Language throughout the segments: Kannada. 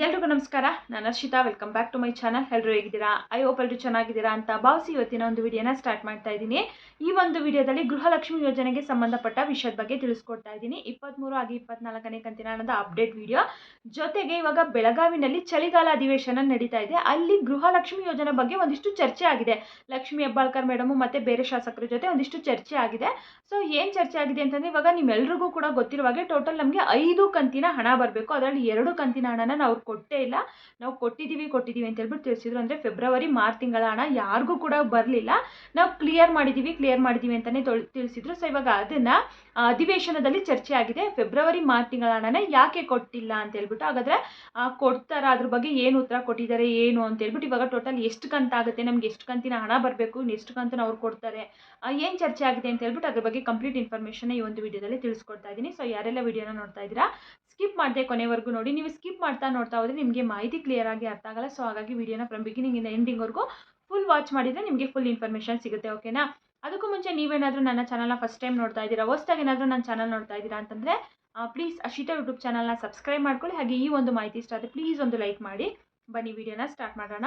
ಎಲ್ರಿಗೂ ನಮಸ್ಕಾರ. ನಾನು Arshita. Welcome back to my channel ಎಲ್ಲರೂ ಹೇಗಿದ್ದೀರಾ? ಐ ಹೋಪ್ ಎಲ್ಲರೂ ಚೆನ್ನಾಗಿದ್ದೀರಾ ಅಂತ ಭಾವಿಸಿ ಇವತ್ತಿನ ಒಂದು ವಿಡಿಯೋನ ಸ್ಟಾರ್ಟ್ ಮಾಡ್ತಾ ಇದ್ದೀನಿ. ಈ ಒಂದು ವಿಡಿಯೋದಲ್ಲಿ ಗೃಹಲಕ್ಷ್ಮಿ ಯೋಜನೆಗೆ ಸಂಬಂಧಪಟ್ಟ ವಿಷಯದ ಬಗ್ಗೆ ತಿಳಿಸ್ಕೊಡ್ತಾ ಇದ್ದೀನಿ. ಇಪ್ಪತ್ತ್ಮೂರು ಹಾಗೆ ಇಪ್ಪತ್ನಾಲ್ಕನೇ ಕಂತಿನ ಹಣದ ಅಪ್ಡೇಟ್ ವಿಡಿಯೋ ಜೊತೆಗೆ ಇವಾಗ ಬೆಳಗಾವಿನಲ್ಲಿ ಚಳಿಗಾಲ ಅಧಿವೇಶನ ನಡೀತಾ ಇದೆ. ಅಲ್ಲಿ ಗೃಹಲಕ್ಷ್ಮಿ ಯೋಜನೆ ಬಗ್ಗೆ ಒಂದಿಷ್ಟು ಚರ್ಚೆ ಆಗಿದೆ. ಲಕ್ಷ್ಮಿ ಹೆಬ್ಬಾಳ್ಕರ್ ಮೇಡಮು ಮತ್ತು ಬೇರೆ ಶಾಸಕರ ಜೊತೆ ಒಂದಿಷ್ಟು ಚರ್ಚೆ ಆಗಿದೆ. ಸೊ ಏನು ಚರ್ಚೆ ಆಗಿದೆ ಅಂತಂದರೆ ಇವಾಗ ನಿಮ್ಮೆಲ್ಲರಿಗೂ ಕೂಡ ಗೊತ್ತಿರುವ ಹಾಗೆ ಟೋಟಲ್ ನಮಗೆ ಐದು ಕಂತಿನ ಹಣ ಬರಬೇಕು. ಅದರಲ್ಲಿ ಎರಡು ಕಂತಿನ ಹಣನ ನಾವು ಕೊಟ್ಟೇ ಇಲ್ಲ. ನಾವು ಕೊಟ್ಟಿದ್ದೀವಿ ಕೊಟ್ಟಿದ್ದೀವಿ ಅಂತ ಹೇಳ್ಬಿಟ್ಟು ತಿಳಿಸಿದ್ರು. ಅಂದರೆ ಫೆಬ್ರವರಿ ಮಾರ್ಚ್ ತಿಂಗಳ ಹಣ ಯಾರಿಗೂ ಕೂಡ ಬರಲಿಲ್ಲ. ನಾವು ಕ್ಲಿಯರ್ ಮಾಡಿದ್ದೀವಿ ಕ್ಲಿಯರ್ ಮಾಡಿದ್ದೀವಿ ಅಂತಲೇ ತೊಳ್, ತಿಳಿಸಿದ್ರು. ಸೊ ಇವಾಗ ಅದನ್ನು ಅಧಿವೇಶನದಲ್ಲಿ ಚರ್ಚೆ ಆಗಿದೆ. ಫೆಬ್ರವರಿ ಮಾರ್ಚ್ ತಿಂಗಳ ಹಣನ ಯಾಕೆ ಕೊಟ್ಟಿಲ್ಲ ಅಂತ ಹೇಳ್ಬಿಟ್ಟು, ಹಾಗಾದರೆ ಕೊಡ್ತಾರ? ಅದ್ರ ಬಗ್ಗೆ ಏನು ಉತ್ತರ ಕೊಟ್ಟಿದ್ದಾರೆ, ಏನು ಅಂತ ಹೇಳ್ಬಿಟ್ಟು ಇವಾಗ ಟೋಟಲ್ ಎಷ್ಟು ಕಂತಾಗುತ್ತೆ ನಮ್ಗೆ ಎಷ್ಟು ಕಂತಿನ ಹಣ ಬರಬೇಕು, ಎಷ್ಟು ಕಂತನ ಅವ್ರು ಕೊಡ್ತಾರೆ ಏನು ಚರ್ಚೆ ಆಗಿದೆ ಅಂತ ಹೇಳ್ಬಿಟ್ಟು ಅದ್ರ ಬಗ್ಗೆ ಕಂಪ್ಲೀಟ್ ಇನ್ಫಾರ್ಮೇಷನ್ ಈ ಒಂದು ವಿಡಿಯೋದಲ್ಲಿ ತಿಳಿಸ್ಕೊಡ್ತಾ ಇದ್ದೀನಿ. ಸೊ ಯಾರೆಲ್ಲ ವಿಡಿಯೋನ ನೋಡ್ತಾ ಇದ್ದೀರಾ ಸ್ಕಿಪ್ ಮಾಡಿದೆ ಕೊನೆವರೆಗೂ ನೋಡಿ. ನೀವು ಸ್ಕಿಪ್ ಮಾಡ್ತಾ ನೋಡ್ತಾ ಹೋದ್ರೆ ನಿಮಗೆ ಮಾಹಿತಿ ಕ್ಲಿಯರ್ ಆಗಿ ಅರ್ಥ ಆಗಲ್ಲ. ಸೊ ಹಾಗಾಗಿ ವಿಡಿಯೋನ ಫ್ರಮ್ ಬಿಗಿನಿಂಗಿಂದ ಎಂಡಿಂಗ್ವರೆಗೂ ಫುಲ್ ವಾಚ್ ಮಾಡಿದರೆ ನಿಮಗೆ ಫುಲ್ ಇನ್ಫಾರ್ಮೇಷನ್ ಸಿಗುತ್ತೆ ಓಕೆನಾ ಅದಕ್ಕೂ ಮುಂಚೆ ನೀವೇನಾದರೂ ನನ್ನ ಚಾನಲ್ನ ಫಸ್ಟ್ ಟೈಮ್ ನೋಡ್ತಾ ಇದ್ದೀರಾ, ಹೊಸ್ದಾಗಿ ಏನಾದರೂ ನನ್ನ ಚಾನಲ್ ನೋಡ್ತಾ ಇದ್ದೀರಾ ಅಂತಂದರೆ ಪ್ಲೀಸ್ ಅಶಿತಾ ಯೂಟ್ಯೂಬ್ ಚಾನಲ್ನ ಸಬ್ಸ್ಕ್ರೈಬ್ ಮಾಡ್ಕೊಳ್ಳಿ. ಹಾಗೆ ಈ ಒಂದು ಮಾಹಿತಿ ಇಷ್ಟ ಆದರೆ ಪ್ಲೀಸ್ ಒಂದು ಲೈಕ್ ಮಾಡಿ. ಬನ್ನಿ ವಿಡಿಯೋನ ಸ್ಟಾರ್ಟ್ ಮಾಡೋಣ.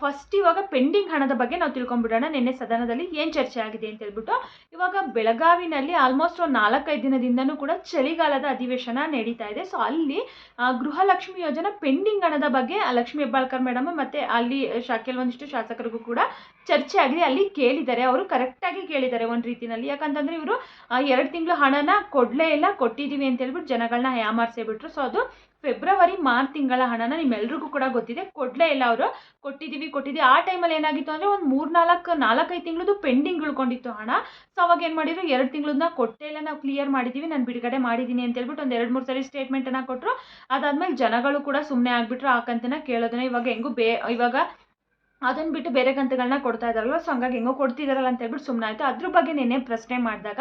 ಫಸ್ಟ್ ಇವಾಗ ಪೆಂಡಿಂಗ್ ಹಣದ ಬಗ್ಗೆ ನಾವು ತಿಳ್ಕೊಂಡ್ಬಿಡೋಣ. ನಿನ್ನೆ ಸದನದಲ್ಲಿ ಏನು ಚರ್ಚೆ ಆಗಿದೆ ಅಂತ ಹೇಳ್ಬಿಟ್ಟು, ಇವಾಗ ಬೆಳಗಾವಿನಲ್ಲಿ ಆಲ್ಮೋಸ್ಟ್ ಒಂದು ನಾಲ್ಕೈದು ದಿನದಿಂದನೂ ಕೂಡ ಚಳಿಗಾಲದ ಅಧಿವೇಶನ ನಡೀತಾ ಇದೆ. ಸೊ ಅಲ್ಲಿ ಗೃಹಲಕ್ಷ್ಮಿ ಯೋಜನಾ ಪೆಂಡಿಂಗ್ ಹಣದ ಬಗ್ಗೆ ಲಕ್ಷ್ಮಿ ಹೆಬ್ಬಾಳ್ಕರ್ ಮೇಡಮ್ ಮತ್ತು ಅಲ್ಲಿ ಶಾ, ಕೆಲವೊಂದಿಷ್ಟು ಶಾಸಕರಿಗೂ ಕೂಡ ಚರ್ಚೆ ಆಗಿದೆ. ಅಲ್ಲಿ ಕೇಳಿದ್ದಾರೆ. ಅವರು ಕರೆಕ್ಟಾಗಿ ಕೇಳಿದ್ದಾರೆ ಒಂದು ರೀತಿಯಲ್ಲಿ ಯಾಕಂತಂದರೆ ಇವರು ಎರಡು ತಿಂಗಳು ಹಣನ ಕೊಡಲೇ ಇಲ್ಲ ಕೊಟ್ಟಿದ್ದೀವಿ ಅಂತ ಹೇಳ್ಬಿಟ್ಟು ಜನಗಳನ್ನ ಯಾಮಾರಿಸೇ ಬಿಟ್ರು. ಸೊ ಅದು ಫೆಬ್ರವರಿ ಮಾರ್ಚ್ ತಿಂಗಳ ಹಣನ ನಿಮ್ಮೆಲ್ರಿಗೂ ಕೂಡ ಗೊತ್ತಿದೆ. ಕೊಡಲೇ ಇಲ್ಲ ಅವರು. ಕೊಟ್ಟಿದ್ದೀವಿ ಕೊಟ್ಟಿದ್ದೀವಿ ಆ ಟೈಮಲ್ಲಿ ಏನಾಗಿತ್ತು ಅಂದರೆ ಒಂದು ಮೂರು ನಾಲ್ಕು ನಾಲ್ಕೈದು ತಿಂಗಳದ್ದು ಪೆಂಡಿಂಗ್ ಉಳ್ಕೊಂಡಿತ್ತು ಹಣ. ಸೊ ಅವಾಗ ಏನು ಮಾಡಿದ್ರು? ಎರಡು ತಿಂಗಳನ್ನ ಕೊಟ್ಟೇ ಇಲ್ಲ. ನಾವು ಕ್ಲಿಯರ್ ಮಾಡಿದ್ದೀವಿ ನಾನು ಬಿಡುಗಡೆ ಮಾಡಿದ್ದೀನಿ ಅಂತ ಹೇಳ್ಬಿಟ್ಟು ಒಂದು ಎರಡು, ಮೂರು ಸರಿ ಸ್ಟೇಟ್ಮೆಂಟನ್ನು ಕೊಟ್ಟರು ಅದಾದಮೇಲೆ ಜನಗಳು ಕೂಡ ಸುಮ್ಮನೆ ಆಗಿಬಿಟ್ರು. ಆ ಕಂತನ ಕೇಳೋದನ್ನ ಇವಾಗ ಹೆಂಗೂ ಬೇ ಇವಾಗ ಅದನ್ನು ಬಿಟ್ಟು ಬೇರೆ ಕಂತುಗಳನ್ನ ಕೊಡ್ತಾ ಇದ್ದಾರಲ್ವ? ಸೊ ಹಂಗಾಗಿ ಹೆಂಗೋ ಕೊಡ್ತಿದಾರಲ್ಲ ಅಂತ ಹೇಳ್ಬಿಟ್ಟು ಸುಮ್ಮನೆ ಆಯಿತು. ಅದ್ರ ಬಗ್ಗೆ ನೆನೆ ಪ್ರಶ್ನೆ ಮಾಡಿದಾಗ,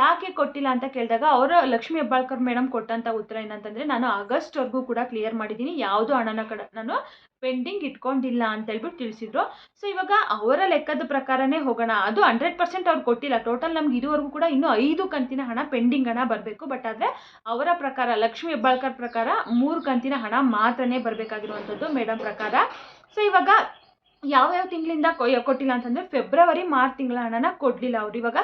ಯಾಕೆ ಕೊಟ್ಟಿಲ್ಲ ಅಂತ ಕೇಳಿದಾಗ, ಅವರು ಲಕ್ಷ್ಮಿ ಹೆಬ್ಬಾಳ್ಕರ್ ಮೇಡಮ್ ಕೊಟ್ಟಂಥ ಉತ್ತರ ಏನಂತಂದರೆ, ನಾನು ಆಗಸ್ಟ್ವರೆಗೂ ಕೂಡ ಕ್ಲಿಯರ್ ಮಾಡಿದ್ದೀನಿ ಯಾವುದೂ ಹಣನ ಕಡೆ, ನಾನು ಪೆಂಡಿಂಗ್ ಇಟ್ಕೊಂಡಿಲ್ಲ ಅಂತ ಹೇಳ್ಬಿಟ್ಟು ತಿಳಿಸಿದ್ರು. ಸೊ ಇವಾಗ ಅವರ ಲೆಕ್ಕದ ಪ್ರಕಾರನೇ ಹೋಗೋಣ. ಅದು ಹಂಡ್ರೆಡ್ ಪರ್ಸೆಂಟ್ ಅವ್ರು ಕೊಟ್ಟಿಲ್ಲ. ಟೋಟಲ್ ನಮ್ಗೆ ಇದುವರೆಗೂ ಕೂಡ ಇನ್ನೂ ಐದು ಕಂತಿನ ಹಣ ಪೆಂಡಿಂಗ್ ಹಣ ಬರಬೇಕು. ಬಟ್ ಆದರೆ ಅವರ ಪ್ರಕಾರ, ಲಕ್ಷ್ಮಿ ಹೆಬ್ಬಾಳ್ಕರ್ ಪ್ರಕಾರ ಮೂರು ಕಂತಿನ ಹಣ ಮಾತ್ರನೇ ಬರಬೇಕಾಗಿರುವಂಥದ್ದು ಮೇಡಮ್ ಪ್ರಕಾರ. ಸೊ ಇವಾಗ ಯಾವ್ಯಾವ ತಿಂಗಳಿಂದ ಕೊಟ್ಟಿಲ್ಲ ಅಂತಂದರೆ ಫೆಬ್ರವರಿ ಮಾರ್ಚ್ ತಿಂಗಳ ಹಣನ ಕೊಡಲಿಲ್ಲ ಅವ್ರು. ಇವಾಗ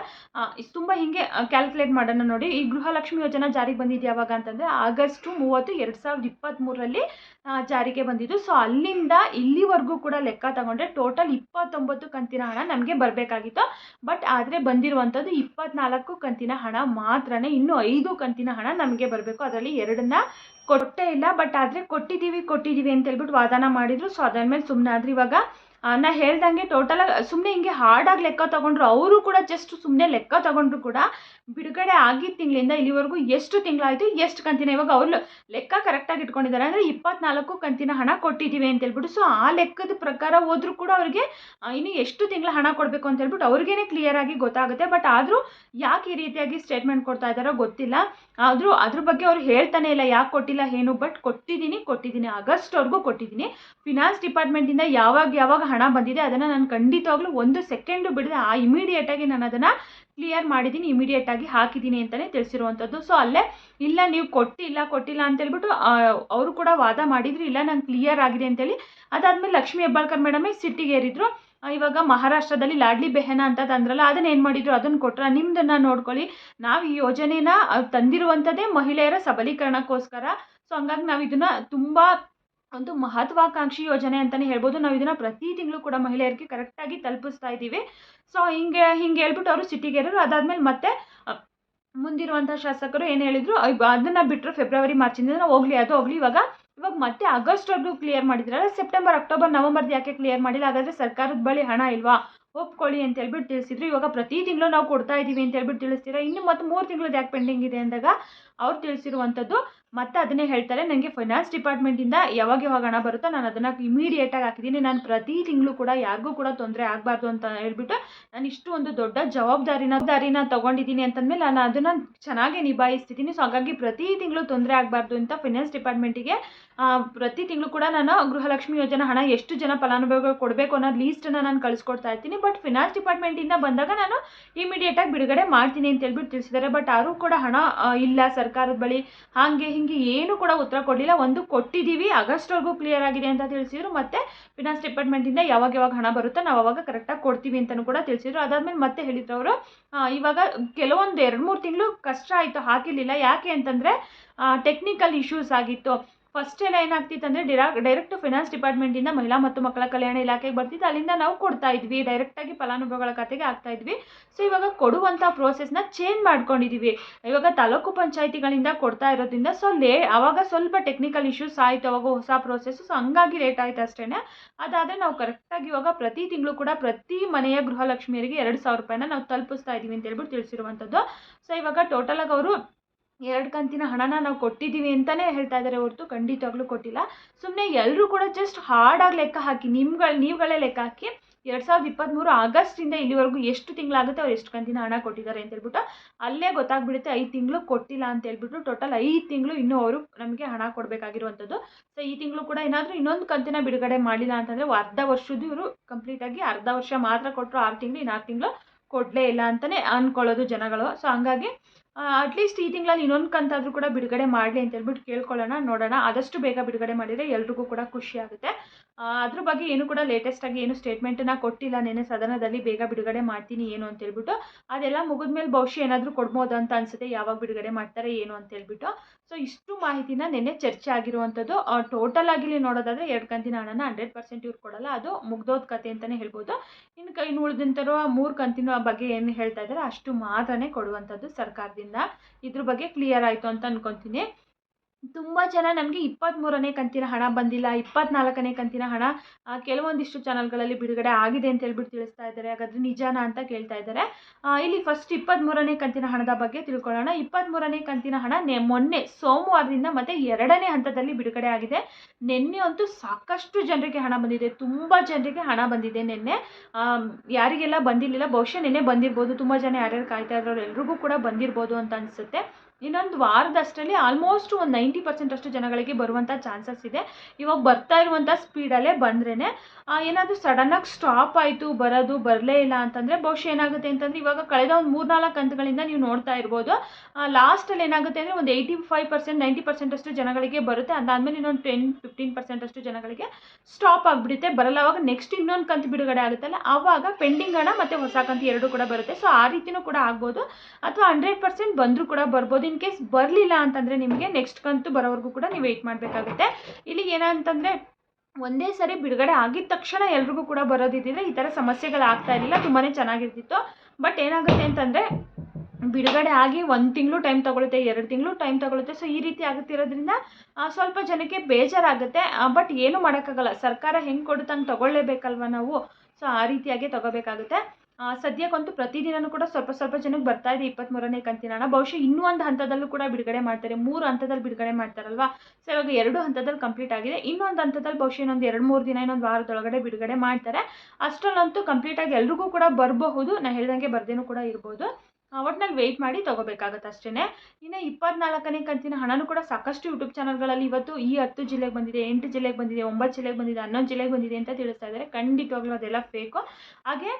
ತುಂಬ ಹೀಗೆ ಕ್ಯಾಲ್ಕುಲೇಟ್ ಮಾಡೋಣ ನೋಡಿ. ಈ ಗೃಹಲಕ್ಷ್ಮಿ ಯೋಜನಾ ಜಾರಿಗೆ ಬಂದಿದ್ದು ಯಾವಾಗ ಅಂತಂದರೆ ಆಗಸ್ಟು ಮೂವತ್ತು, ಎರಡು ಸಾವಿರದ ಇಪ್ಪತ್ತ್ಮೂರರಲ್ಲಿ ಜಾರಿಗೆ ಬಂದಿದ್ದು. ಸೊ ಅಲ್ಲಿಂದ ಇಲ್ಲಿವರೆಗೂ ಕೂಡ ಲೆಕ್ಕ ತಗೊಂಡ್ರೆ ಟೋಟಲ್ ಇಪ್ಪತ್ತೊಂಬತ್ತು ಕಂತಿನ ಹಣ ನಮಗೆ ಬರಬೇಕಾಗಿತ್ತು. ಬಟ್ ಆದರೆ ಬಂದಿರುವಂಥದ್ದು ಇಪ್ಪತ್ನಾಲ್ಕು ಕಂತಿನ ಹಣ ಮಾತ್ರನೇ, ಇನ್ನೂ ಐದು ಕಂತಿನ ಹಣ ನಮಗೆ ಬರಬೇಕು. ಅದರಲ್ಲಿ ಎರಡನ್ನ ಕೊಟ್ಟೇ ಇಲ್ಲ. ಬಟ್ ಆದರೆ ಕೊಟ್ಟಿದ್ದೀವಿ ಕೊಟ್ಟಿದ್ದೀವಿ ಅಂತ ಹೇಳ್ಬಿಟ್ಟು ವಾದನ ಮಾಡಿದ್ರು. ಸೊ ಅದಾದ್ಮೇಲೆ ಮೇಲೆ ಸುಮ್ಮನಾದ್ರೆ ಇವಾಗ ನಾ ಹೇಳ್ದಂಗೆ ಟೋಟಲ್ ಸುಮ್ಮನೆ ಹಿಂಗೆ ಹಾರ್ಡಾಗಿ ಲೆಕ್ಕ ತೊಗೊಂಡ್ರು, ಅವರು ಕೂಡ ಜಸ್ಟ್ ಸುಮ್ಮನೆ ಲೆಕ್ಕ ತೊಗೊಂಡ್ರು ಕೂಡ ಬಿಡುಗಡೆ ಆಗಿದ್ದ ತಿಂಗಳಿಂದ ಇಲ್ಲಿವರೆಗೂ ಎಷ್ಟು ತಿಂಗಳಾಯಿತು, ಎಷ್ಟು ಕಂತಿನ ಇವಾಗ ಅವರು ಲೆಕ್ಕ ಕರೆಕ್ಟಾಗಿ ಇಟ್ಕೊಂಡಿದ್ದಾರೆ ಅಂದರೆ ಇಪ್ಪತ್ನಾಲ್ಕು ಕಂತಿನ ಹಣ ಕೊಟ್ಟಿದ್ದೀವಿ ಅಂತ ಹೇಳ್ಬಿಟ್ಟು ಸೊ ಆ ಲೆಕ್ಕದ ಪ್ರಕಾರ ಹೋದರೂ ಕೂಡ ಅವರಿಗೆ ಇನ್ನು ಎಷ್ಟು ತಿಂಗಳ ಹಣ ಕೊಡಬೇಕು ಅಂತ ಹೇಳ್ಬಿಟ್ಟು ಅವ್ರಿಗೇನೆ ಕ್ಲಿಯರ್ ಆಗಿ ಗೊತ್ತಾಗುತ್ತೆ. ಬಟ್ ಆದರೂ ಯಾಕೆ ಈ ರೀತಿಯಾಗಿ ಸ್ಟೇಟ್ಮೆಂಟ್ ಕೊಡ್ತಾ ಇದ್ದಾರೋ ಗೊತ್ತಿಲ್ಲ. ಆದರೂ ಅದ್ರ ಬಗ್ಗೆ ಅವ್ರು ಹೇಳ್ತಾನೆ ಇಲ್ಲ, ಯಾಕೆ ಕೊಟ್ಟಿಲ್ಲ, ಏನು ಬಟ್ ಕೊಟ್ಟಿದ್ದೀನಿ ಕೊಟ್ಟಿದ್ದೀನಿ ಆಗಸ್ಟ್ವರೆಗೂ ಕೊಟ್ಟಿದ್ದೀನಿ ಫಿನಾನ್ಸ್ ಡಿಪಾರ್ಟ್ಮೆಂಟಿಂದ ಯಾವಾಗ ಯಾವಾಗ ಹಣ ಬಂದಿದೆ, ಅದನ್ನು ನಾನು ಖಂಡಿತವಾಗ್ಲೂ ಒಂದು ಸೆಕೆಂಡು ಬಿಡದೆ, ಆ ಇಮಿಡಿಯೇಟಾಗಿ ನಾನು ಅದನ್ನು ಕ್ಲಿಯರ್ ಮಾಡಿದ್ದೀನಿ ಇಮಿಡಿಯೇಟಾಗಿ ಹಾಕಿದ್ದೀನಿ ಅಂತಲೇ ತಿಳಿಸಿರುವಂಥದ್ದು ಸೊ ಅಲ್ಲೇ, ಇಲ್ಲ ನೀವು ಕೊಟ್ಟಿಲ್ಲ ಕೊಟ್ಟಿಲ್ಲ ಅಂತೇಳ್ಬಿಟ್ಟು ಅವರು ಕೂಡ ವಾದ ಮಾಡಿದ್ರು, ಇಲ್ಲ ನಾನು ಕ್ಲಿಯರ್ ಆಗಿದೆ ಅಂತೇಳಿ. ಅದಾದಮೇಲೆ ಲಕ್ಷ್ಮೀ ಹೆಬ್ಬಾಳ್ಕರ್ ಮೇಡಮೇ ಸಿಟ್ಟಿಗೇರಿದ್ರು ಇವಾಗ ಮಹಾರಾಷ್ಟ್ರದಲ್ಲಿ ಲಾಡ್ಲಿ ಬೆಹನ ಅಂತ ತಂದ್ರಲ್ಲ ಅದನ್ನ ಏನು ಮಾಡಿದ್ರು? ಅದನ್ನು ಕೊಟ್ರ, ನಿಮ್ದನ್ನು ನೋಡ್ಕೊಳ್ಳಿ. ನಾವು ಈ ಯೋಜನೆನ ತಂದಿರುವಂಥದ್ದೇ ಮಹಿಳೆಯರ ಸಬಲೀಕರಣಕ್ಕೋಸ್ಕರ. ಸೊ ಹಂಗಾಗಿ ನಾವು ಇದನ್ನು ತುಂಬ ಒಂದು ಮಹತ್ವಾಕಾಂಕ್ಷಿ ಯೋಜನೆ ಅಂತಲೇ ಹೇಳ್ಬೋದು. ನಾವು ಇದನ್ನು ಪ್ರತಿ ತಿಂಗಳು ಕೂಡ ಮಹಿಳೆಯರಿಗೆ ಕರೆಕ್ಟಾಗಿ ತಲುಪಿಸ್ತಾ ಇದ್ದೀವಿ. ಸೊ ಹಿಂಗೆ ಹಿಂಗೆ ಹೇಳ್ಬಿಟ್ಟು ಅವರು ಸಿಟಿಗೇರರು ಅದಾದಮೇಲೆ ಮತ್ತೆ ಮುಂದಿರುವಂಥ ಶಾಸಕರು ಏನು ಹೇಳಿದರು? ಅದನ್ನು ಬಿಟ್ಟರು ಫೆಬ್ರವರಿ ಮಾರ್ಚಿಂದ ಹೋಗ್ಲಿ, ಅದು ಹೋಗಲಿ. ಇವಾಗ ಇವಾಗ ಮತ್ತೆ ಆಗಸ್ಟ್ವರೆಗೂ ಕ್ಲಿಯರ್ ಮಾಡಿದ್ರಲ್ಲ? ಸೆಪ್ಟೆಂಬರ್ ಅಕ್ಟೋಬರ್ ನವಂಬರ್ದು ಯಾಕೆ ಕ್ಲಿಯರ್ ಮಾಡಿಲ್ಲ? ಹಾಗಾದರೆ ಸರ್ಕಾರದ ಬಳಿ ಹಣ ಇಲ್ವಾ? ಒಪ್ಕೊಳ್ಳಿ ಅಂತ ಹೇಳ್ಬಿಟ್ಟು ತಿಳಿಸಿದ್ರು. ಇವಾಗ ಪ್ರತಿ ತಿಂಗಳು ನಾವು ಕೊಡ್ತಾ ಇದ್ದೀವಿ ಅಂತ ಹೇಳ್ಬಿಟ್ಟು ತಿಳಿಸ್ತೀರಾ? ಇನ್ನು ಮತ್ತೆ ಮೂರು ತಿಂಗಳದ್ದು ಯಾಕೆ ಪೆಂಡಿಂಗ್ ಇದೆ ಅಂದಾಗ, ಅವ್ರು ತಿಳಿಸಿರುವಂಥದ್ದು ಮತ್ತೆ ಅದನ್ನೇ ಹೇಳ್ತಾರೆ ನನಗೆ ಫೈನಾನ್ಸ್ ಡಿಪಾರ್ಟ್ಮೆಂಟಿಂದ ಯಾವಾಗ ಯಾವಾಗ ಹಣ ಬರುತ್ತೋ ನಾನು ಅದನ್ನು ಇಮಿಡಿಯೇಟಾಗಿ ಹಾಕಿದ್ದೀನಿ ನಾನು ಪ್ರತಿ ತಿಂಗಳು ಕೂಡ ಯಾರಿಗೂ ಕೂಡ ತೊಂದರೆ ಆಗಬಾರ್ದು ಅಂತ ಹೇಳ್ಬಿಟ್ಟು ನಾನು ಇಷ್ಟು ಒಂದು ದೊಡ್ಡ ಜವಾಬ್ದಾರಿನ, ದಾರಿನ ತೊಗೊಂಡಿದ್ದೀನಿ ಅಂತಂದಮೇಲೆ ನಾನು ಅದನ್ನು ಚೆನ್ನಾಗಿ ನಿಭಾಯಿಸ್ತಿದ್ದೀನಿ ಸೊ ಹಾಗಾಗಿ ಪ್ರತಿ ತಿಂಗಳು ತೊಂದರೆ ಆಗಬಾರ್ದು ಅಂತ ಫೈನಾನ್ಸ್ ಡಿಪಾರ್ಟ್ಮೆಂಟಿಗೆ ಪ್ರತಿ ತಿಂಗಳು ಕೂಡ ನಾನು ಗೃಹಲಕ್ಷ್ಮಿ ಯೋಜನೆ ಹಣ ಎಷ್ಟು ಜನ ಫಲಾನುಭವಿಗಳು ಕೊಡಬೇಕು ಅನ್ನೋ ಲೀಸ್ಟನ್ನು ನಾನು ಕಳಿಸ್ಕೊಡ್ತಾ ಇರ್ತೀನಿ. ಬಟ್ ಫಿನಾನ್ಸ್ ಡಿಪಾರ್ಟ್ಮೆಂಟಿಂದ ಬಂದಾಗ ನಾನು ಇಮಿಡಿಯೇಟಾಗಿ ಬಿಡುಗಡೆ ಮಾಡ್ತೀನಿ ಅಂತ ಹೇಳ್ಬಿಟ್ಟು ತಿಳಿಸಿದ್ದಾರೆ. ಬಟ್ ಯಾರೂ ಕೂಡ ಹಣ ಇಲ್ಲ ಸರ್ಕಾರದ ಬಳಿ. ಹಾಗೆ ಹಿಂಗೆ ಏನು ಕೂಡ ಉತ್ತರ ಕೊಡಲಿಲ್ಲ. ಒಂದು ಕೊಟ್ಟಿದ್ದೀವಿ, ಆಗಸ್ಟ್ವರೆಗೂ ಕ್ಲಿಯರ್ ಆಗಿದೆ ಅಂತ ತಿಳಿಸಿದ್ರು. ಮತ್ತೆ ಫಿನಾನ್ಸ್ ಡಿಪಾರ್ಟ್ಮೆಂಟಿಂದ ಯಾವಾಗ ಯಾವಾಗ ಹಣ ಬರುತ್ತೋ ನಾವು ಅವಾಗ ಕರೆಕ್ಟಾಗಿ ಕೊಡ್ತೀವಿ ಅಂತಲೂ ಕೂಡ ತಿಳಿಸಿದ್ರು. ಅದಾದಮೇಲೆ ಮತ್ತೆ ಹೇಳಿದ್ರು ಅವರು ಇವಾಗ ಕೆಲವೊಂದು ಎರಡು ಮೂರು ತಿಂಗಳು ಕಷ್ಟ ಆಯಿತು, ಹಾಕಿರಲಿಲ್ಲ. ಯಾಕೆ ಅಂತಂದರೆ ಟೆಕ್ನಿಕಲ್ ಇಶ್ಯೂಸ್ ಆಗಿತ್ತು. ಫಸ್ಟ್ ಎಲ್ಲ ಏನಾಗ್ತಿತ್ತು ಅಂದರೆ ಡಿರಾ ಡೈರೆಕ್ಟ್ ಫಿನಾನ್ಸ್ ಡಿಪಾರ್ಟ್ಮೆಂಟಿಂದ ಮಹಿಳಾ ಮತ್ತು ಮಕ್ಕಳ ಕಲ್ಯಾಣ ಇಲಾಖೆಗೆ ಬರ್ತಿತ್ತು. ಅಲ್ಲಿಂದ ನಾವು ಕೊಡ್ತಾ ಇದ್ವಿ. ಡೈರೆಕ್ಟಾಗಿ ಫಲಾನುಭವಿಗಳ ಖಾತೆಗೆ ಆಗ್ತಾ ಇದ್ವಿ. ಸೊ ಇವಾಗ ಕೊಡುವಂಥ ಪ್ರೋಸೆಸ್ನ ಚೇಂಜ್ ಮಾಡ್ಕೊಂಡಿದ್ದೀವಿ ಇವಾಗ ತಾಲೂಕು ಪಂಚಾಯಿತಿಗಳಿಂದ ಕೊಡ್ತಾ ಇರೋದ್ರಿಂದ ಸೊ, ಲೇ ಆವಾಗ ಸ್ವಲ್ಪ ಟೆಕ್ನಿಕಲ್ ಇಶ್ಯೂಸ್ ಆಯಿತು. ಅವಾಗ ಹೊಸ ಪ್ರೋಸೆಸ್ಸು ಸೊ ಹಂಗಾಗಿ ಲೇಟ್ ಆಯಿತು ಅಷ್ಟೇ ಅದಾದರೆ ನಾವು ಕರೆಕ್ಟಾಗಿ ಇವಾಗ ಪ್ರತಿ ತಿಂಗಳು ಕೂಡ ಪ್ರತಿ ಮನೆಯ ಗೃಹಲಕ್ಷ್ಮಿಯರಿಗೆ ಎರಡು ಸಾವಿರ ರೂಪಾಯಿನ ನಾವು ತಲುಪಿಸ್ತಾ ಇದ್ದೀವಿ ಅಂತ ಹೇಳ್ಬಿಟ್ಟು ತಿಳಿಸಿರುವಂಥದ್ದು. ಸೊ ಇವಾಗ ಟೋಟಲಾಗಿ ಅವರು ಎರಡು ಕಂತಿನ ಹಣನ ನಾವು ಕೊಟ್ಟಿದ್ದೀವಿ ಅಂತಲೇ ಹೇಳ್ತಾ ಇದ್ದಾರೆ ಹೊರತು ಖಂಡಿತವಾಗ್ಲೂ ಕೊಟ್ಟಿಲ್ಲ. ಸುಮ್ಮನೆ ಎಲ್ಲರೂ ಕೂಡ ಜಸ್ಟ್ ಹಾರ್ಡಾಗಿ ಲೆಕ್ಕ ಹಾಕಿ, ನಿಮ್ಗಳು, ನೀವುಗಳೇ ಲೆಕ್ಕ ಹಾಕಿ ಎರಡು ಸಾವಿರದ ಇಪ್ಪತ್ತ್ಮೂರು ಆಗಸ್ಟಿಂದ ಇಲ್ಲಿವರೆಗೂ ಎಷ್ಟು ತಿಂಗಳಾಗುತ್ತೆ ಅವ್ರು ಎಷ್ಟು ಕಂತಿನ ಹಣ ಕೊಟ್ಟಿದ್ದಾರೆ ಅಂತ ಹೇಳ್ಬಿಟ್ಟು ಅಲ್ಲೇ ಗೊತ್ತಾಗ್ಬಿಡುತ್ತೆ ಐದು ತಿಂಗಳು ಕೊಟ್ಟಿಲ್ಲ ಅಂತ ಹೇಳ್ಬಿಟ್ಟು ಟೋಟಲ್ ಐದು ತಿಂಗಳು ಇನ್ನೂ ಅವರು ನಮಗೆ ಹಣ ಕೊಡಬೇಕಾಗಿರುವಂಥದ್ದು. ಸೊ ಈ ತಿಂಗಳು ಕೂಡ ಏನಾದರೂ ಇನ್ನೊಂದು ಕಂತಿನ ಬಿಡುಗಡೆ ಮಾಡಿಲ್ಲ ಅಂತಂದರೆ ಅರ್ಧ ವರ್ಷದ್ದು ಇವರು ಕಂಪ್ಲೀಟಾಗಿ ಅರ್ಧ ವರ್ಷ ಮಾತ್ರ ಕೊಟ್ಟರು ಆರು ತಿಂಗಳು ಇನ್ನು ತಿಂಗಳು ಕೊಡಲೇ ಇಲ್ಲ ಅಂತಲೇ ಅಂದ್ಕೊಳ್ಳೋದು ಜನಗಳು. ಸೊ ಹಂಗಾಗಿ ಅಟ್ಲೀಸ್ಟ್ ಈ ತಿಂಗಳಲ್ಲಿ ಇನ್ನೊಂದು ಕಂತಾದರೂ ಕೂಡ ಬಿಡುಗಡೆ ಮಾಡಲಿ ಅಂತ ಹೇಳ್ಬಿಟ್ಟು ಕೇಳ್ಕೊಳ್ಳೋಣ, ನೋಡೋಣ. ಆದಷ್ಟು ಬೇಗ ಬಿಡುಗಡೆ ಮಾಡಿದರೆ ಎಲ್ರಿಗೂ ಕೂಡ ಖುಷಿ ಆಗುತ್ತೆ. ಅದ್ರ ಬಗ್ಗೆ ಏನು ಕೂಡ ಲೇಟೆಸ್ಟಾಗಿ ಏನು ಸ್ಟೇಟ್ಮೆಂಟನ್ನು ಕೊಟ್ಟಿಲ್ಲ ನೆನೆ ಸದನದಲ್ಲಿ ಬೇಗ ಬಿಡುಗಡೆ ಮಾಡ್ತೀನಿ ಏನು ಅಂತ ಹೇಳ್ಬಿಟ್ಟು. ಅದೆಲ್ಲ ಮುಗಿದ್ಮೇಲೆ ಬಹುಶಃ ಏನಾದರೂ ಕೊಡ್ಬೋದು ಅಂತ ಅನಿಸುತ್ತೆ, ಯಾವಾಗ ಬಿಡುಗಡೆ ಮಾಡ್ತಾರೆ ಏನು ಅಂತ ಹೇಳ್ಬಿಟ್ಟು. ಸೊ ಇಷ್ಟು ಮಾಹಿತಿನ ನಿನ್ನೆ ಚರ್ಚೆ ಆಗಿರುವಂಥದ್ದು. ಟೋಟಲ್ ಆಗಿ ನೋಡೋದಾದರೆ ಎರಡು ಕಂತಿನ ಹಣನ ಹಂಡ್ರೆಡ್ ಪರ್ಸೆಂಟ್ ಇವ್ರು ಕೊಡಲ್ಲ. ಅದು ಮುಗ್ದೋದ ಕತೆ ಅಂತಲೇ ಹೇಳ್ಬೋದು. ಇನ್ನು ಕೈ ಇನ್ನು ಉಳಿದಂತಿರುವ ಮೂರು ಕಂತಿನ ಬಗ್ಗೆ ಏನು ಹೇಳ್ತಾ ಇದ್ದಾರೆ ಅಷ್ಟು ಮಾತ್ರನೇ ಕೊಡುವಂಥದ್ದು ಸರ್ಕಾರದಿಂದ. ಇದ್ರ ಬಗ್ಗೆ ಕ್ಲಿಯರ್ ಆಯಿತು ಅಂತ ಅನ್ಕೊತೀನಿ. ತುಂಬ ಜನ ನಮಗೆ ಇಪ್ಪತ್ತ್ಮೂರನೇ ಕಂತಿನ ಹಣ ಬಂದಿಲ್ಲ, ಇಪ್ಪತ್ನಾಲ್ಕನೇ ಕಂತಿನ ಹಣ ಕೆಲವೊಂದಿಷ್ಟು ಚಾನಲ್ಗಳಲ್ಲಿ ಬಿಡುಗಡೆ ಆಗಿದೆ ಅಂತ ಹೇಳ್ಬಿಟ್ಟು ತಿಳಿಸ್ತಾ ಇದ್ದಾರೆ. ಹಾಗಾದ್ರೆ ನಿಜಾನ ಅಂತ ಕೇಳ್ತಾ ಇದ್ದಾರೆ. ಇಲ್ಲಿ ಫಸ್ಟ್ ಇಪ್ಪತ್ತ್ಮೂರನೇ ಕಂತಿನ ಹಣದ ಬಗ್ಗೆ ತಿಳ್ಕೊಳ್ಳೋಣ. ಇಪ್ಪತ್ತ್ಮೂರನೇ ಕಂತಿನ ಹಣ ನೆ, ಮೊನ್ನೆ ಸೋಮವಾರದಿಂದ ಮತ್ತೆ ಎರಡನೇ ಹಂತದಲ್ಲಿ ಬಿಡುಗಡೆ ಆಗಿದೆ. ನಿನ್ನೆ ಅಂತೂ ಸಾಕಷ್ಟು ಜನರಿಗೆ ಹಣ ಬಂದಿದೆ. ತುಂಬ ಜನರಿಗೆ ಹಣ ಬಂದಿದೆ ನಿನ್ನೆ. ಯಾರಿಗೆಲ್ಲ ಬಂದಿರಲಿಲ್ಲ, ಬಹುಶಃ ನಿನ್ನೆ ಬಂದಿರ್ಬೋದು. ತುಂಬ ಜನ ಯಾರ್ಯಾರು ಕಾಯ್ತಾ ಇದ್ರು ಎಲ್ರಿಗೂ ಕೂಡ ಬಂದಿರ್ಬೋದು ಅಂತ ಅನಿಸುತ್ತೆ. ಇನ್ನೊಂದು ವಾರದಷ್ಟರಲ್ಲಿ ಆಲ್ಮೋಸ್ಟ್ ಒಂದು ನೈಂಟಿ ಪರ್ಸೆಂಟ್ ಅಷ್ಟು ಜನಗಳಿಗೆ ಬರುವಂಥ ಚಾನ್ಸಸ್ ಇದೆ. ಇವಾಗ ಬರ್ತಾ ಇರುವಂಥ ಸ್ಪೀಡಲ್ಲೇ ಬಂದ್ರೇ ಏನಾದರೂ ಸಡನ್ನಾಗಿ ಸ್ಟಾಪ್ ಆಯಿತು, ಬರೋದು, ಬರಲೇ ಇಲ್ಲ ಅಂತಂದರೆ ಬಹುಶಃ ಏನಾಗುತ್ತೆ ಅಂತಂದರೆ ಇವಾಗ ಕಳೆದ ಒಂದು ಮೂರ್ನಾಲ್ಕು ಕಂತುಗಳಿಂದ ನೀವು ನೋಡ್ತಾ ಇರ್ಬೋದು. ಲಾಸ್ಟಲ್ಲಿ ಏನಾಗುತ್ತೆ ಅಂದರೆ ಒಂದು eighty five percent ninety percent ಅಷ್ಟು ಜನಗಳಿಗೆ ಬರುತ್ತೆ. ಅದಾದಮೇಲೆ ಇನ್ನೊಂದು ಟೆನ್ ಫಿಫ್ಟೀನ್ ಪರ್ಸೆಂಟ್ ಅಷ್ಟು ಜನಗಳಿಗೆ ಸ್ಟಾಪ್ ಆಗಿಬಿಡುತ್ತೆ. ಬರಲ್ಲ, ಅವಾಗ ನೆಕ್ಸ್ಟ್ ಇನ್ನೊಂದು ಕಂತು ಬಿಡುಗಡೆ ಆಗುತ್ತಲ್ಲ ಆವಾಗ ಪೆಂಡಿಂಗ್ ಹಣ ಮತ್ತು ಹೊಸ ಕಂತು ಎರಡು ಕೂಡ ಬರುತ್ತೆ. ಸೊ ಆ ರೀತಿನೂ ಕೂಡ ಆಗ್ಬೋದು. ಅಥವಾ ಹಂಡ್ರೆಡ್ ಪರ್ಸೆಂಟ್ ಬಂದರೂ ಕೂಡ ಬರ್ಬೋದು. ಇನ್ ಕೇಸ್ ಬರಲಿಲ್ಲ ಅಂತಂದರೆ ನಿಮಗೆ ನೆಕ್ಸ್ಟ್ ಕಂತು ಬರೋವರೆಗೂ ಕೂಡ ನೀವು ವೆಯ್ಟ್ ಮಾಡಬೇಕಾಗುತ್ತೆ. ಇಲ್ಲಿ ಏನಂತಂದರೆ ಒಂದೇ ಸರಿ ಬಿಡುಗಡೆ ಆಗಿದ ತಕ್ಷಣ ಎಲ್ರಿಗೂ ಕೂಡ ಬರೋದಿದ್ದರೆ ಈ ಥರ ಸಮಸ್ಯೆಗಳು ಆಗ್ತಾ ಇರಲಿಲ್ಲ ತುಂಬಾ ಚೆನ್ನಾಗಿರ್ತಿತ್ತು. ಬಟ್ ಏನಾಗುತ್ತೆ ಅಂತಂದರೆ ಬಿಡುಗಡೆ ಆಗಿ ಒಂದು ತಿಂಗಳು ಟೈಮ್ ತಗೊಳುತ್ತೆ, ಎರಡು ತಿಂಗಳು ಟೈಮ್ ತಗೊಳುತ್ತೆ ಸೊ ಈ ರೀತಿ ಆಗುತ್ತಿರೋದ್ರಿಂದ ಸ್ವಲ್ಪ ಜನಕ್ಕೆ ಬೇಜಾರಾಗುತ್ತೆ. ಬಟ್ ಏನು ಮಾಡೋಕ್ಕಾಗಲ್ಲ. ಸರ್ಕಾರ ಹೆಂಗೆ ಕೊಡುತ್ತಂಗೆ ತಗೊಳ್ಳೇಬೇಕಲ್ವ ನಾವು? ಸೊ ಆ ರೀತಿಯಾಗಿ ತಗೋಬೇಕಾಗುತ್ತೆ. ಸದ್ಯಕ್ಕಂತೂ ಪ್ರತಿದಿನನೂ ಕೂಡ ಸ್ವಲ್ಪ ಸ್ವಲ್ಪ ಜನಕ್ಕೆ ಬರ್ತಾ ಇದೆ ಇಪ್ಪತ್ತ್ಮೂರನೇ ಕಂತಿನ ಹಣ ಬಹುಶಃ ಇನ್ನೂ ಒಂದು ಹಂತದಲ್ಲೂ ಕೂಡ ಬಿಡುಗಡೆ ಮಾಡ್ತಾರೆ. ಮೂರು ಹಂತದಲ್ಲಿ ಬಿಡುಗಡೆ ಮಾಡ್ತಾರಲ್ವಾ? ಸೊ ಇವಾಗ ಎರಡು ಹಂತದಲ್ಲಿ ಕಂಪ್ಲೀಟ್ ಆಗಿದೆ. ಇನ್ನೊಂದು ಹಂತದಲ್ಲಿ ಬಹುಶಃ ಇನ್ನೊಂದು ಎರಡು ಮೂರು ದಿನ, ಇನ್ನೊಂದು ವಾರದೊಳಗಡೆ ಬಿಡುಗಡೆ ಮಾಡ್ತಾರೆ. ಅಷ್ಟರಲ್ಲಂತೂ ಕಂಪ್ಲೀಟಾಗಿ ಎಲ್ರಿಗೂ ಕೂಡ ಬರಬಹುದು. ನಾನು ಹೇಳ್ದಂಗೆ ಬರ್ದೇನೂ ಕೂಡ ಇರ್ಬೋದು. ಒಟ್ನಲ್ಲಿ ವೆಯ್ಟ್ ಮಾಡಿ ತೊಗೋಬೇಕಾಗತ್ತೆ ಅಷ್ಟೇ ಇನ್ನು ಇಪ್ಪತ್ನಾಲ್ಕನೇ ಕಂತಿನ ಹಣನೂ ಕೂಡ ಸಾಕಷ್ಟು ಯೂಟ್ಯೂಬ್ ಚಾನಲ್ಗಳಲ್ಲಿ ಇವತ್ತು ಈ ಹತ್ತು ಜಿಲ್ಲೆಗೆ ಬಂದಿದೆ, ಎಂಟು ಜಿಲ್ಲೆಗೆ ಬಂದಿದೆ, ಒಂಬತ್ತು ಜಿಲ್ಲೆಗೆ ಬಂದಿದೆ, ಹನ್ನೊಂದು ಜಿಲ್ಲೆಗೆ ಬಂದಿದೆ ಅಂತ ತಿಳಿಸ್ತಾ ಇದ್ದಾರೆ. ಖಂಡಿತವಾಗ್ಲೂ ಅದೆಲ್ಲ ಫೇಕು ಹಾಗೆ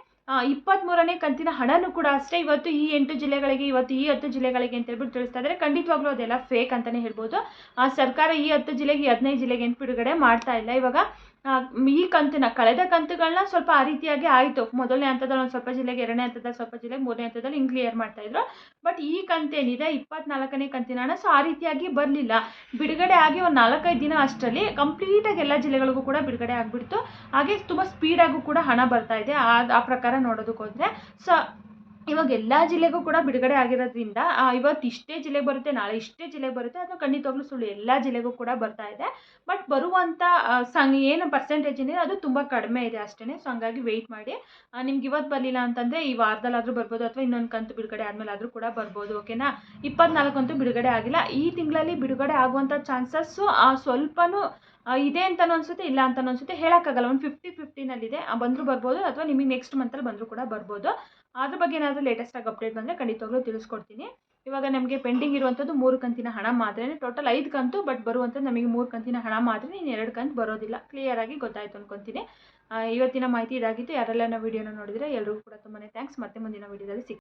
ಇಪ್ಪತ್ತ್ಮೂರನೇ ಕಂತಿನ ಹಣನೂ ಕೂಡ ಅಷ್ಟೇ. ಇವತ್ತು ಈ ಎಂಟು ಜಿಲ್ಲೆಗಳಿಗೆ, ಇವತ್ತು ಈ ಹತ್ತು ಜಿಲ್ಲೆಗಳಿಗೆ ಅಂತ ಹೇಳ್ಬಿಟ್ಟು ತಿಳಿಸ್ತಾ ಇದ್ದಾರೆ. ಖಂಡಿತವಾಗ್ಲೂ ಅದೆಲ್ಲ ಫೇಕ್ ಅಂತಲೇ ಹೇಳ್ಬೋದು. ಸರ್ಕಾರ ಈ ಹತ್ತು ಜಿಲ್ಲೆಗೆ ಹದಿನೈದು ಜಿಲ್ಲೆಗೆ ಅಂತ ಬಿಡುಗಡೆ ಮಾಡ್ತಾ ಇಲ್ಲ. ಇವಾಗ ಈ ಕಂತಿನ ಕಳೆದ ಕಂತುಗಳನ್ನ ಸ್ವಲ್ಪ ಆ ರೀತಿಯಾಗಿ ಆಯಿತು. ಮೊದಲನೇ ಹಂತದಲ್ಲಿ ಒಂದು ಸ್ವಲ್ಪ ಜಿಲ್ಲೆಗೆ ಎರಡನೇ ಹಂತದಲ್ಲಿ ಸ್ವಲ್ಪ ಜಿಲ್ಲೆಗೆ ಮೂರನೇ ಹಂತದಲ್ಲಿ ಹಿಂಗೆ ಕ್ಲಿಯರ್ ಮಾಡ್ತಾ ಇದ್ರು. ಬಟ್ ಈ ಕಂತೇನಿದೆ ಇಪ್ಪತ್ನಾಲ್ಕನೇ ಕಂತಿನ ಹಣ ಸೊ ಆ ರೀತಿಯಾಗಿ ಬರಲಿಲ್ಲ. ಬಿಡುಗಡೆ ಆಗಿ ಒಂದು ನಾಲ್ಕೈದು ದಿನ ಅಷ್ಟರಲ್ಲಿ ಕಂಪ್ಲೀಟಾಗಿ ಎಲ್ಲ ಜಿಲ್ಲೆಗಳಿಗೂ ಕೂಡ ಬಿಡುಗಡೆ ಆಗಿಬಿಡ್ತು. ಹಾಗೆ ತುಂಬ ಸ್ಪೀಡಾಗೂ ಕೂಡ ಹಣ ಬರ್ತಾ ಇದೆ. ಆ ಪ್ರಕಾರ ನೋಡೋದಕ್ಕೆ ಹೋದರೆ ಸೊ ಇವಾಗ ಎಲ್ಲ ಜಿಲ್ಲೆಗೂ ಕೂಡ ಬಿಡುಗಡೆ ಆಗಿರೋದ್ರಿಂದ ಇವತ್ತು ಇಷ್ಟೇ ಜಿಲ್ಲೆ ಬರುತ್ತೆ, ನಾಳೆ ಇಷ್ಟೇ ಜಿಲ್ಲೆ ಬರುತ್ತೆ, ಅದು ಖಂಡಿತವಾಗ್ಲೂ ಸುಳ್ಳು. ಎಲ್ಲ ಜಿಲ್ಲೆಗೂ ಕೂಡ ಬರ್ತಾ ಇದೆ. ಬಟ್ ಬರುವಂಥ ಸಂಗ್ ಏನು ಪರ್ಸೆಂಟೇಜ್ ಏನಿದೆ ಅದು ತುಂಬ ಕಡಿಮೆ ಇದೆ ಅಷ್ಟೇ ಸೊ ಹಂಗಾಗಿ ವೆಯ್ಟ್ ಮಾಡಿ. ನಿಮ್ಗೆ ಇವತ್ತು ಬರಲಿಲ್ಲ ಅಂತಂದರೆ ಈ ವಾರದಲ್ಲಾದರೂ ಬರ್ಬೋದು ಅಥವಾ ಇನ್ನೊಂದು ಕಂತು ಬಿಡುಗಡೆ ಆದಮೇಲೆ ಆದರೂ ಕೂಡ ಬರ್ಬೋದು ಓಕೆನಾ ಇಪ್ಪತ್ನಾಲ್ಕಂತೂ ಬಿಡುಗಡೆ ಆಗಿಲ್ಲ. ಈ ತಿಂಗಳಲ್ಲಿ ಬಿಡುಗಡೆ ಆಗುವಂಥ ಚಾನ್ಸಸ್ಸು ಸ್ವಲ್ಪನೂ ಇದೆ ಅಂತಲೂ ಅನ್ಸುತ್ತೆ ಇಲ್ಲ ಅಂತಲೂ ಅನಿಸುತ್ತೆ ಹೇಳೋಕ್ಕಾಗಲ್ಲ. ಒಂದು ಫಿಫ್ಟಿ ಫಿಫ್ಟಿನಲ್ಲಿದೆ ಬಂದರೂ ಬರ್ಬೋದು ಅಥವಾ ನಿಮಗೆ ನೆಕ್ಸ್ಟ್ ಮಂತಲ್ಲಿ ಬಂದರೂ ಕೂಡ ಬರ್ಬೋದು. ಅದ್ರ ಬಗ್ಗೆ ಏನಾದರೂ ಲೇಟೆಸ್ಟಾಗಿ ಅಪ್ಡೇಟ್ ಬಂದರೆ ಖಂಡಿತವಾಗ್ಲೂ ತಿಳಿಸ್ಕೊಡ್ತೀನಿ. ಇವಾಗ ನಮಗೆ ಪೆಂಡಿಂಗ್ ಇರುವಂಥದ್ದು ಮೂರು ಕಂತಿನ ಹಣ ಮಾತ್ರ ಟೋಟಲ್ ಐದು ಕಂತು ಬಟ್ ಬರುವಂಥದ್ದು ನಮಗೆ ಮೂರು ಕಂತಿನ ಹಣ ಮಾತ್ರ ಇನ್ನು ಎರಡು ಕಂತು ಬರೋದಿಲ್ಲ. ಕ್ಲಿಯರಾಗಿ ಗೊತ್ತಾಯಿತು ಅನ್ಕೊತೀನಿ. ಆ, ಇವತ್ತಿನ ಮಾಹಿತಿ ಇದಾಗಿತ್ತು. ಯಾರೆಲ್ಲ ನಾವು ವಿಡಿಯೋನ ನೋಡಿದರೆ ಎಲ್ರಿಗೂ ಕೂಡ ತುಂಬಾ ಥ್ಯಾಂಕ್ಸ್ ಮತ್ತೆ ಮುಂದಿನ ವಿಡಿಯೋದಲ್ಲಿ ಸಿಗ್ತೀನಿ.